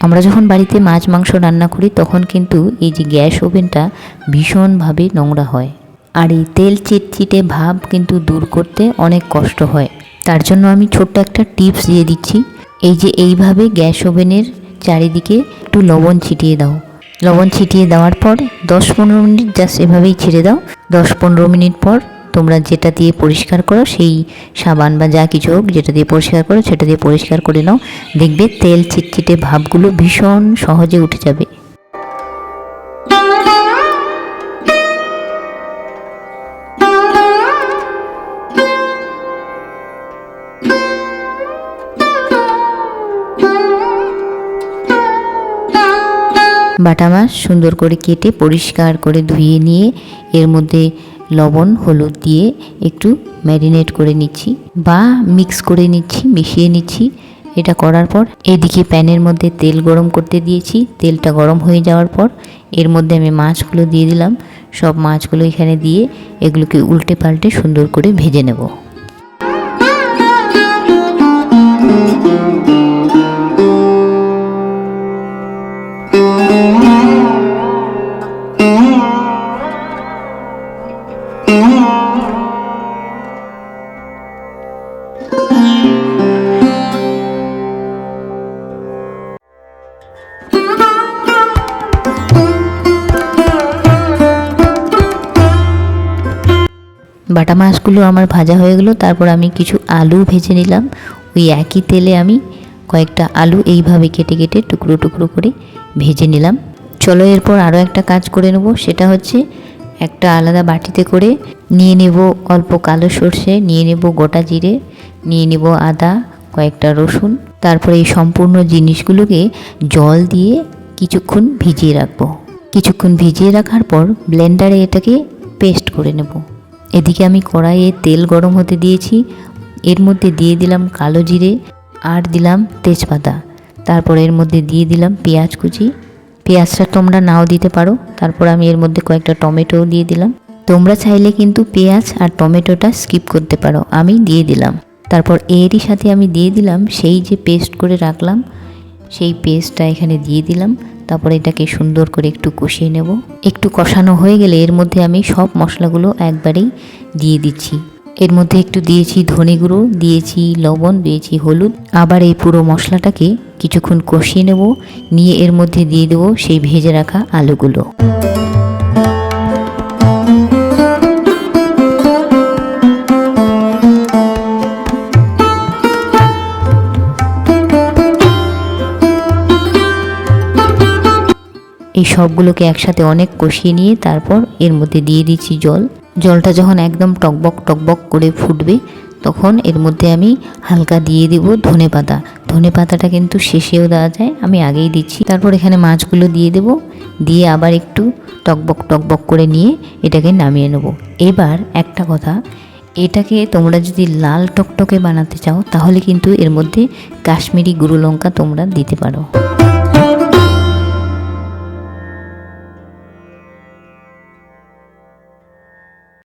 আমরা যখন বাড়িতে মাছ, মাংস রান্না করি, তখন কিন্তু এই যে গ্যাস ওভেনটা ভীষণভাবে নোংরা হয়। আর এই তেল চিটচিটে ভাব কিন্তু দূর করতে অনেক কষ্ট হয়। তার জন্য আমি ছোট্ট একটা টিপস দিয়ে দিচ্ছি। এই যে এইভাবে গ্যাস ওভেনের চারিদিকে একটু লবণ ছিটিয়ে দাও। লবণ ছিটিয়ে দেওয়ার পর দশ পনেরো মিনিট জাস্ট এভাবেই ছেড়ে দাও। দশ পনেরো মিনিট পর তোমরা যেটা দিয়ে পরিষ্কার করো, সেই সাবান বা যা কিছু হোক যেটা দিয়ে পরিষ্কার করো, সেটা দিয়ে পরিষ্কার করে নাও। দেখবে তেল চিটচিটে ভাবগুলো ভীষণ সহজে উঠে যাবে। বাটা মাছ সুন্দর করে কেটে পরিষ্কার করে ধুয়ে নিয়ে এর মধ্যে লবণ, হলুদ দিয়ে একটু ম্যারিনেট করে নিচ্ছি বা মিক্স করে নিচ্ছি, মিশিয়ে নিচ্ছি। এটা করার পর এদিকে প্যানের মধ্যে তেল গরম করতে দিয়েছি। তেলটা গরম হয়ে যাওয়ার পর এর মধ্যে আমি মাছগুলো দিয়ে দিলাম। সব মাছগুলো এখানে দিয়ে এগুলোকে উল্টে পাল্টে সুন্দর করে ভেজে নেব। বাটা মাছগুলো আমার ভাজা হয়ে গেলো, তারপর আমি কিছু আলু ভেজে নিলাম। ওই একই তেলে আমি কয়েকটা আলু এইভাবে কেটে কেটে টুকরো টুকরো করে ভেজে নিলাম। চলো এরপর আরও একটা কাজ করে নেব, সেটা হচ্ছে একটা আলাদা বাটিতে করে নিয়ে নেব অল্প কালো সর্ষে, নিয়ে নেব গোটা জিরে, নিয়ে নেব আদা, কয়েকটা রসুন। তারপরে এই সম্পূর্ণ জিনিসগুলোকে জল দিয়ে কিছুক্ষণ ভিজিয়ে রাখব। কিছুক্ষণ ভিজিয়ে রাখার পর ব্লেন্ডারে এটাকে পেস্ট করে নেব। এদিকে আমি কড়াইয়ে তেল গরম হতে দিয়েছি। এর মধ্যে দিয়ে দিলাম কালো জিরে আর দিলাম তেজপাতা। তারপর এর মধ্যে দিয়ে দিলাম পেঁয়াজ কুচি। পেঁয়াজটা তোমরা নাও দিতে পারো। তারপর আমি এর মধ্যে কয়েকটা টমেটোও দিয়ে দিলাম। তোমরা চাইলে কিন্তু পেঁয়াজ আর টমেটোটা স্কিপ করতে পারো, আমি দিয়ে দিলাম। তারপর এরই সাথে আমি দিয়ে দিলাম সেই যে পেস্ট করে রাখলাম, সেই পেস্টটা এখানে দিয়ে দিলাম। তারপর এটাকে সুন্দর করে একটু কষিয়ে নেব। একটু কষানো হয়ে গেলে এর মধ্যে আমি সব মশলাগুলো একবারেই দিয়ে দিচ্ছি। এর মধ্যে একটু দিয়েছি ধনে গুঁড়ো, দিয়েছি লবণ, দিয়েছি হলুদ। আবার এই পুরো মশলাটাকে কিছুক্ষণ কষিয়ে নেব। নিয়ে এর মধ্যে দিয়ে দেবো সেই ভেজে রাখা আলুগুলো। এই সবগুলোকে একসাথে অনেক কষিয়ে নিয়ে তারপর এর মধ্যে দিয়ে দিচ্ছি জল। জলটা যখন একদম টকবক টকবক করে ফুটবে, তখন এর মধ্যে আমি হালকা দিয়ে দিব ধনে পাতা। ধনে পাতাটা কিন্তু শেষেও দেওয়া যায়, আমি আগেই দিচ্ছি। তারপর এখানে মাছগুলো দিয়ে দেব, দিয়ে আবার একটু টকবক টকবক করে নিয়ে এটাকে নামিয়ে নেব। এবার একটা কথা, এটাকে তোমরা যদি লাল টকটকে বানাতে চাও, তাহলে কিন্তু এর মধ্যে কাশ্মীরি গুঁড়ো লঙ্কা তোমরা দিতে পারো।